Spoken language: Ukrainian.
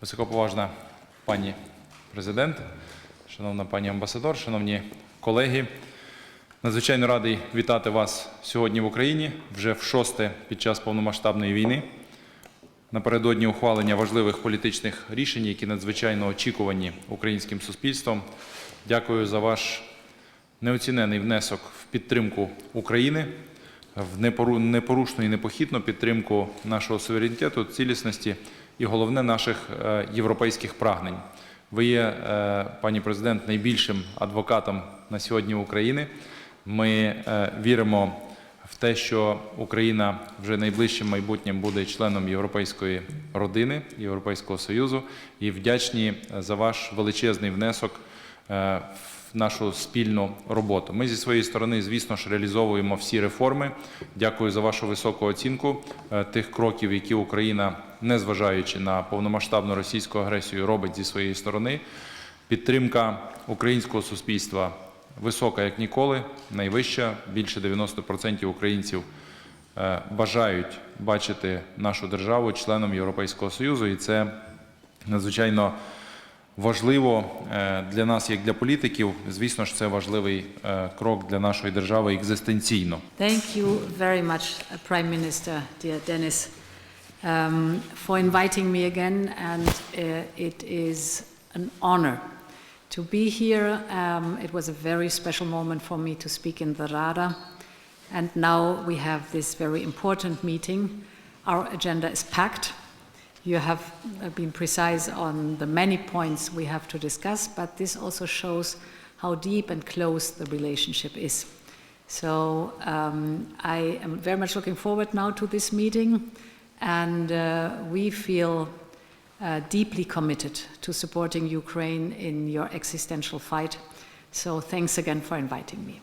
Високоповажна пані президент, шановна пані амбасадор, шановні колеги. Надзвичайно радий вітати вас сьогодні в Україні вже в шосте під час повномасштабної війни. Напередодні ухвалення важливих політичних рішень, які надзвичайно очікувані українським суспільством. Дякую за ваш неоцінений внесок в підтримку України, в непору- непорушну і непохитну підтримку нашого суверенітету, цілісності і головне наших е, європейських прагнень. Ви є, е, пані президент, найбільшим адвокатом на сьогодні України. Ми е, віримо в те, що Україна вже найближчим майбутнім буде членом європейської родини, Європейського Союзу, і вдячні за ваш величезний внесок нашу спільну роботу. Ми зі своєї сторони, звісно ж, реалізовуємо всі реформи. Дякую за вашу високу оцінку е, тих кроків, які Україна, незважаючи на повномасштабну російську агресію, робить зі своєї сторони. Підтримка українського суспільства висока як ніколи, найвища. Більше 90% українців е, бажають бачити нашу державу членом Європейського Союзу, і це надзвичайно важливо е, для нас, як для політиків. Звісно ж, це важливий е, крок для нашої держави екзистенційно. Thank you very much, uh, Prime Minister, dear Dennis, um, for inviting me again, and uh, it is an honor to be here. Um, it was a very special moment for me to speak in the Rada, and now we have this very important meeting. Our agenda is packed. You have uh, been precise on the many points we have to discuss, but this also shows how deep and close the relationship is. So um, I am very much looking forward now to this meeting, and uh, we feel uh, deeply committed to supporting Ukraine in your existential fight. So thanks again for inviting me.